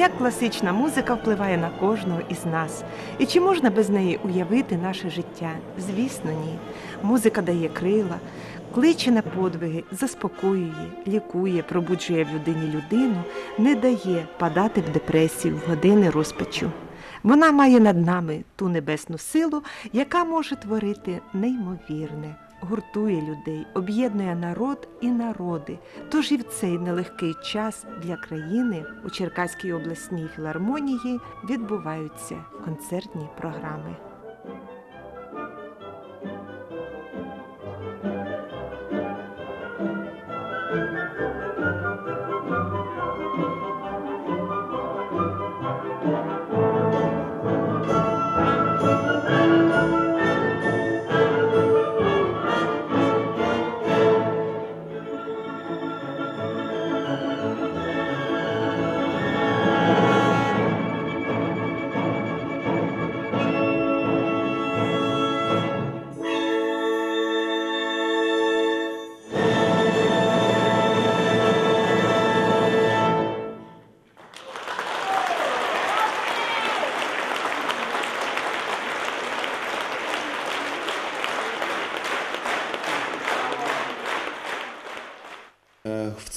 як класична музика впливає на кожного із нас, і чи можна без неї уявити наше життя? Звісно, ні. Музика дає крила, кличе на подвиги, заспокоює, лікує, пробуджує в людині людину, не дає падати в депресію в години розпачу. Вона має над нами ту небесну силу, яка може творити неймовірне, гуртує людей, об'єднує народ і народи. Тож і в цей нелегкий час для країни у Черкаській обласній філармонії відбуваються концертні програми.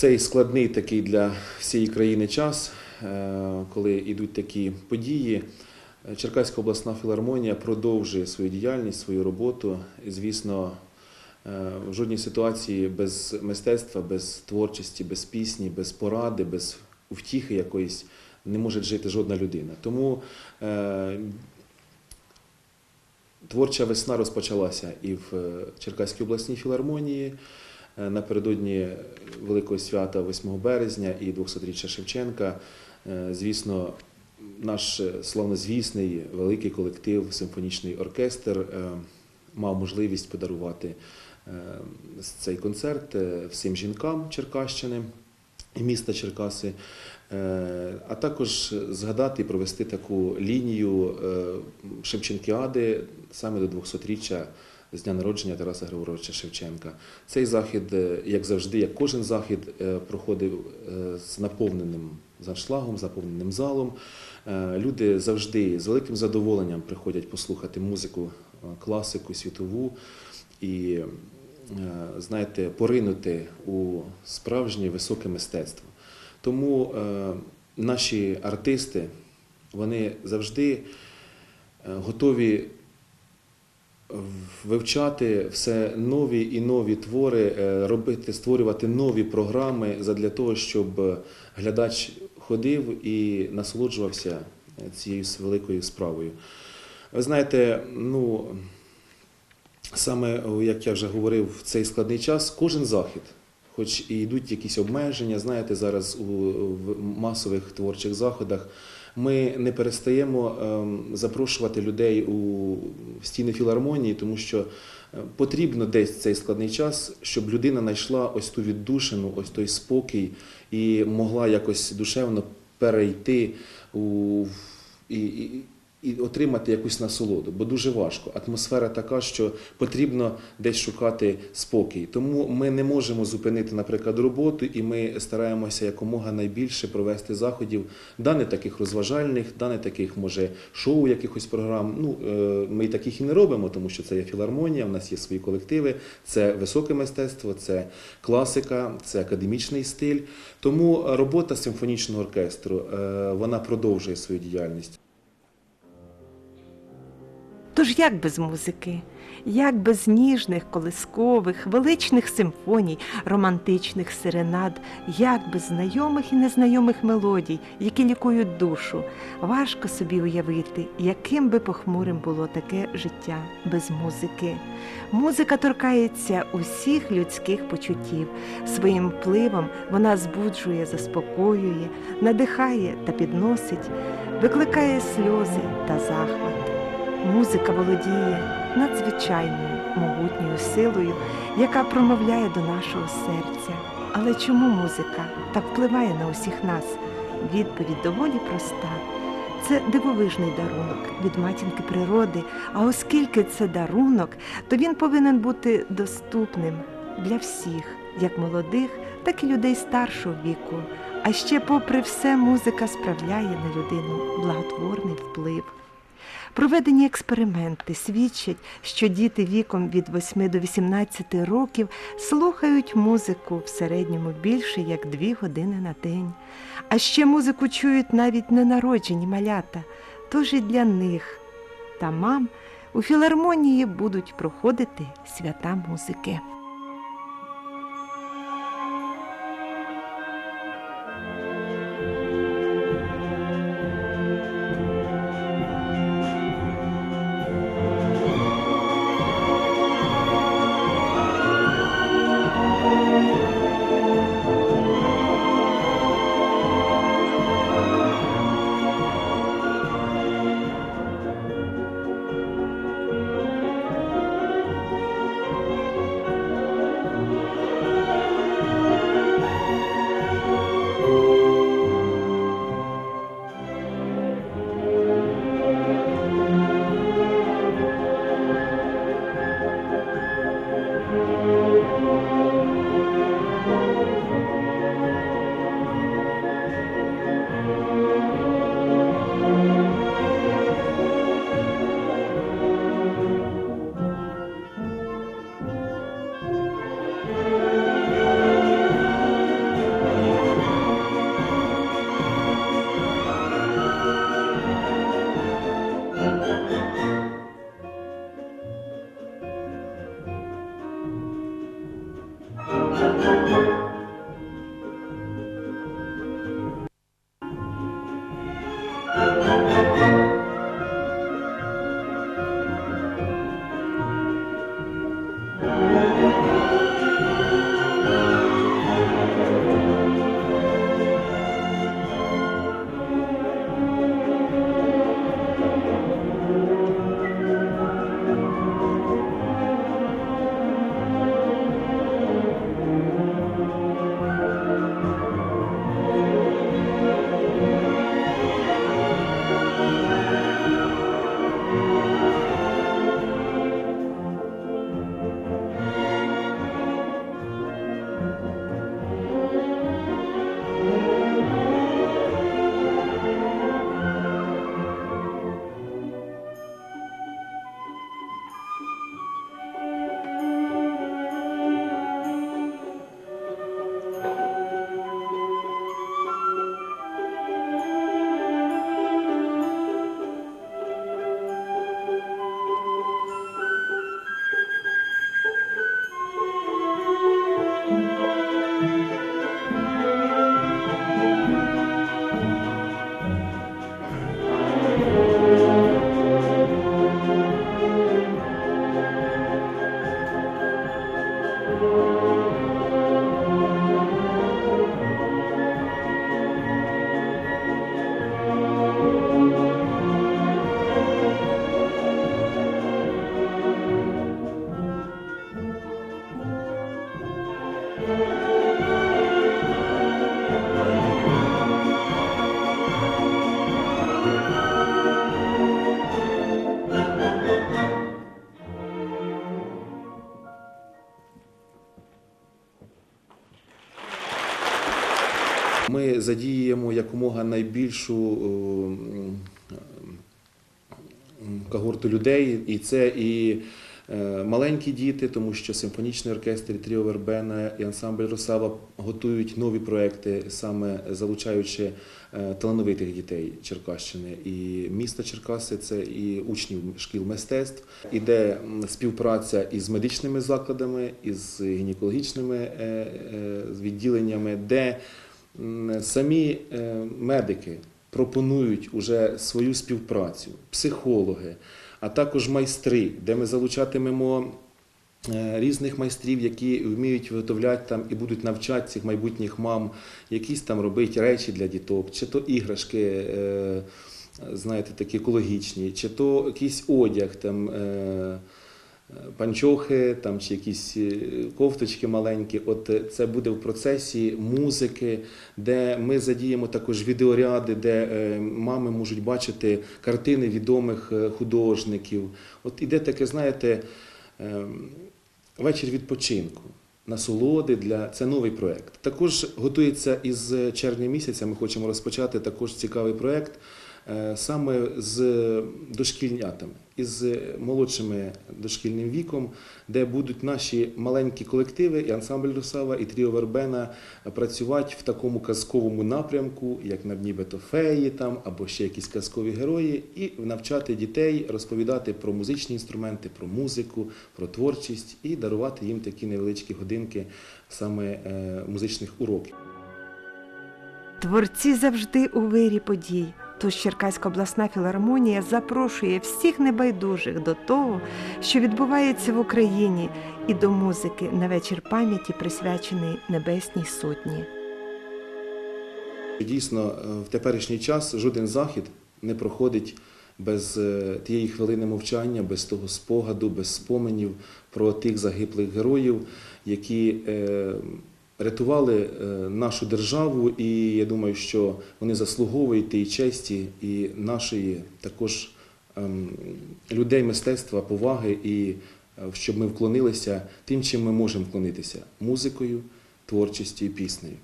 Цей складний такий для всієї країни час, е, коли йдуть такі події, Черкаська обласна філармонія продовжує свою діяльність, свою роботу. І, звісно, е, в жодній ситуації без мистецтва, без творчості, без пісні, без поради, без втіхи якоїсь не може жити жодна людина. Тому е, творча весна розпочалася і в Черкаській обласній філармонії. Е, Напередодні великого свята 8 березня і 200-річчя Шевченка, е, звісно, наш е, славнозвісний великий колектив, симфонічний оркестр мав можливість подарувати цей концерт всім жінкам Черкащини і міста Черкаси, а також згадати і провести таку лінію Шевченкіади саме до 200-річчя з дня народження Тараса Григоровича Шевченка. Цей захід, е, як завжди, як кожен захід, е, проходив е, з наповненим заншлагом, з наповненим залом. Люди завжди з великим задоволенням приходять послухати музику, класику, світову і, знаєте, поринути у справжнє високе мистецтво. Тому наші артисти вони завжди готові вивчати все нові і нові твори, е, робити, створювати нові програми задля того, щоб глядач ходив і насолоджувався цією великою справою. Ви знаєте, ну саме як я вже говорив, в цей складний час кожен захід. Хоч і йдуть якісь обмеження, знаєте, зараз у масових творчих заходах ми не перестаємо ем, запрошувати людей у стіни філармонії, тому що е, потрібно десь цей складний час, щоб людина знайшла ось ту віддушину, ось той спокій і могла якось душевно перейти у і, і, і отримати якусь насолоду, бо дуже важко. Атмосфера така, що потрібно десь шукати спокій. Тому ми не можемо зупинити, наприклад, роботу, і ми стараємося якомога найбільше провести заходів, да не таких розважальних, да не таких, може, шоу якихось програм. Ну, е, ми таких і не робимо, тому що це є філармонія, в нас є свої колективи, це високе мистецтво, це класика, це академічний стиль. Тому робота симфонічного оркестру е, вона продовжує свою діяльність. Тож як без музики? Як без ніжних, колискових, величних симфоній, романтичних серенад, як без знайомих і незнайомих мелодій, які лікують душу? Важко собі уявити, яким би похмурим було таке життя без музики. Музика торкається усіх людських почуттів. Своїм впливом вона збуджує, заспокоює, надихає та підносить, викликає сльози та захват. Музика володіє надзвичайною могутньою силою, яка промовляє до нашого серця. Але чому музика так впливає на усіх нас? Відповідь доволі проста. Це дивовижний дарунок від матінки природи. А оскільки це дарунок, то він повинен бути доступним для всіх, як молодих, так і людей старшого віку. А ще, попри все, музика справляє на людину благотворний вплив. Проведені експерименти свідчать, що діти віком від 8 до 18 років слухають музику в середньому більше як 2 години на день. А ще музику чують навіть ненароджені малята, тож і для них та мам у філармонії будуть проходити свята музики. Задіємо якомога найбільшу е, когорту людей, і це і е, маленькі діти, тому що симфонічний оркестр Тріо Вербена і ансамбль Росава готують нові проекти, саме залучаючи е, талановитих дітей Черкащини. І місто Черкаси це і учнів шкіл мистецтв. Іде співпраця із медичними закладами, із гінекологічними відділеннями, де самі е, медики пропонують уже свою співпрацю, психологи, а також майстри, де ми залучатимемо е, різних майстрів, які вміють виготовляти там і будуть навчати цих майбутніх мам, якісь там робити речі для діток, чи то іграшки. е, Знаєте, такі екологічні, чи то якийсь одяг, там, панчохи там, чи якісь е, кофточки маленькі. От е, це буде в процесі музики, де ми задіємо також відеоряди, де е, мами можуть бачити картини відомих е, художників. От іде таке, знаєте, е, вечір відпочинку. насолоди для це новий проект. Також готується із червня місяця. Ми хочемо розпочати також цікавий проект е, саме з дошкільнятами, із молодшими дошкільним віком, де будуть наші маленькі колективи, і ансамбль Русава, і Тріо Вербена працювати в такому казковому напрямку, як нібито феї там або ще якісь казкові герої, і навчати дітей розповідати про музичні інструменти, про музику, про творчість і дарувати їм такі невеличкі годинки саме е, музичних уроків. Творці завжди у вирі подій. Тож Черкаська обласна філармонія запрошує всіх небайдужих до того, що відбувається в Україні, і до музики на вечір пам'яті, присвячений Небесній Сотні. Дійсно, е, в теперішній час жоден захід не проходить без е, тієї хвилини мовчання, без того спогаду, без споменів про тих загиблих героїв, які е, рятували е, нашу державу. І я думаю, що вони заслуговують тієї честі і нашої також ем, людей мистецтва, поваги, і е, щоб ми вклонилися тим, чим ми можемо вклонитися музикою, творчістю і піснею.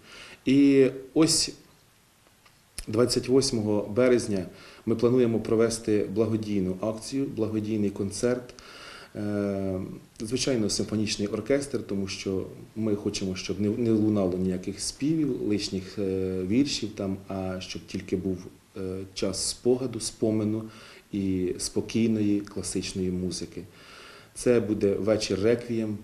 І ось 28 березня ми плануємо провести благодійну акцію, благодійний концерт. Е, Звичайно, симфонічний оркестр, тому що ми хочемо, щоб не лунало ніяких співів, лишніх е, віршів там, а щоб тільки був е, час спогаду, спомену і спокійної класичної музики. Це буде вечір реквієм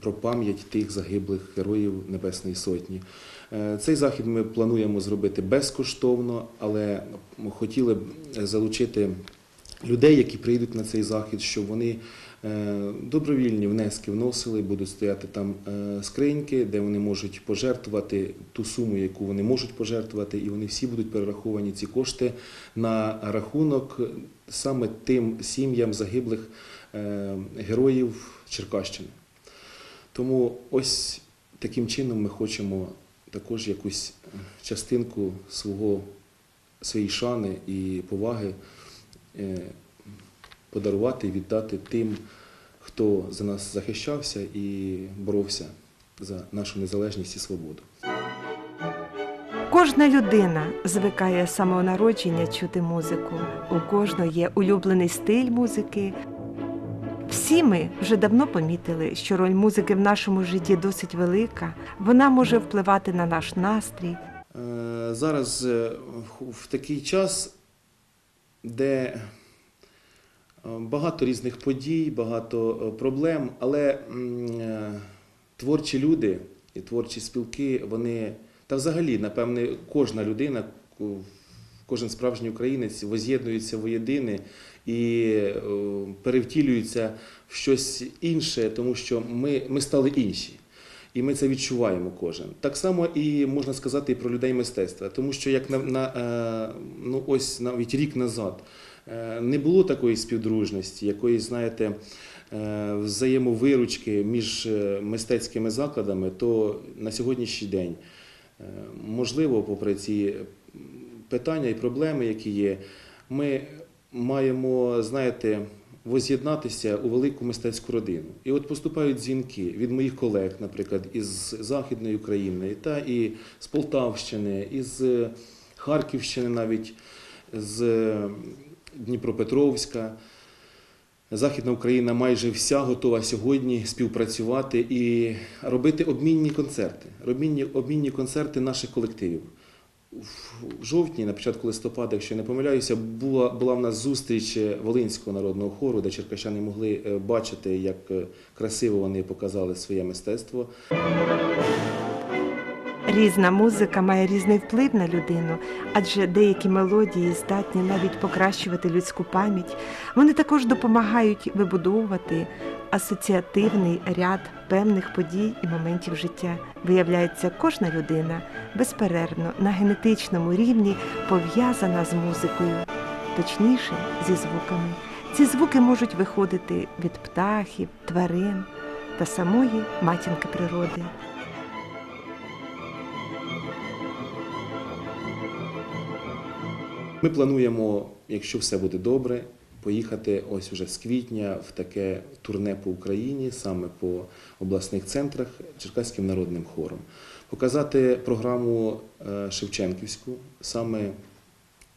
про пам'ять тих загиблих героїв Небесної Сотні. Цей захід ми плануємо зробити безкоштовно, але хотіли б залучити людей, які прийдуть на цей захід, щоб вони е, добровільні внески вносили, будуть стояти там е, скриньки, де вони можуть пожертвувати ту суму, яку вони можуть пожертвувати, і вони всі будуть перераховані ці кошти на рахунок саме тим сім'ям загиблих е, героїв Черкащини. Тому ось таким чином ми хочемо також якусь частинку свого, своєї шани і поваги подарувати і віддати тим, хто за нас захищався і боровся за нашу незалежність і свободу. Кожна людина звикає з самого народження чути музику. У кожного є улюблений стиль музики. Всі ми вже давно помітили, що роль музики в нашому житті досить велика. Вона може впливати на наш настрій, Е, Зараз е, в такий час, де е, багато різних подій, багато е, проблем, але е, творчі люди і творчі спілки, вони, та взагалі, напевне, кожна людина, кожен справжній українець воз'єднується воєдине і перевтілюється в щось інше, тому що ми, ми стали інші. І ми це відчуваємо кожен. Так само і можна сказати і про людей мистецтва, тому що як на, на е, ну ось навіть рік назад е, не було такої співдружності, якоїсь, знаєте, е, взаємовиручки між мистецькими закладами, то на сьогоднішній день можливо, попри ці питання і проблеми, які є, ми маємо, знаєте, воз'єднатися у велику мистецьку родину. І от поступають дзвінки від моїх колег, наприклад, із Західної України, та і з Полтавщини, із е, Харківщини, навіть з е, Дніпропетровська. Західна Україна майже вся готова сьогодні співпрацювати і робити обмінні концерти, обмінні, обмінні концерти наших колективів. В жовтні, на початку листопада, якщо я не помиляюся, була, була в нас зустріч Волинського народного хору, де черкащани могли е, бачити, як е, красиво вони показали своє мистецтво. Різна музика має різний вплив на людину, адже деякі мелодії здатні навіть покращувати людську пам'ять. Вони також допомагають вибудовувати асоціативний ряд певних подій і моментів життя. Виявляється, кожна людина безперервно на генетичному рівні пов'язана з музикою, точніше зі звуками. Ці звуки можуть виходити від птахів, тварин та самої матінки природи. Ми плануємо, якщо все буде добре, поїхати ось уже з квітня в таке турне по Україні, саме по обласних центрах Черкаським народним хором. Показати програму е, Шевченківську, саме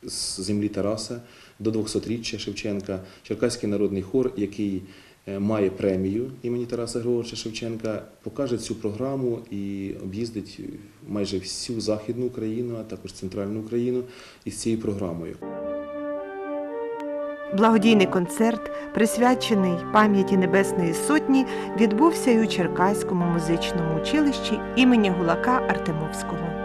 з землі Тараса до 200-річчя Шевченка, Черкаський народний хор, який е, має премію імені Тараса Григоровича Шевченка, покаже цю програму і об'їздить майже всю Західну Україну, а також центральну Україну із цією програмою. Благодійний концерт, присвячений пам'яті Небесної Сотні, відбувся і у Черкаському музичному училищі імені Гулака Артемовського.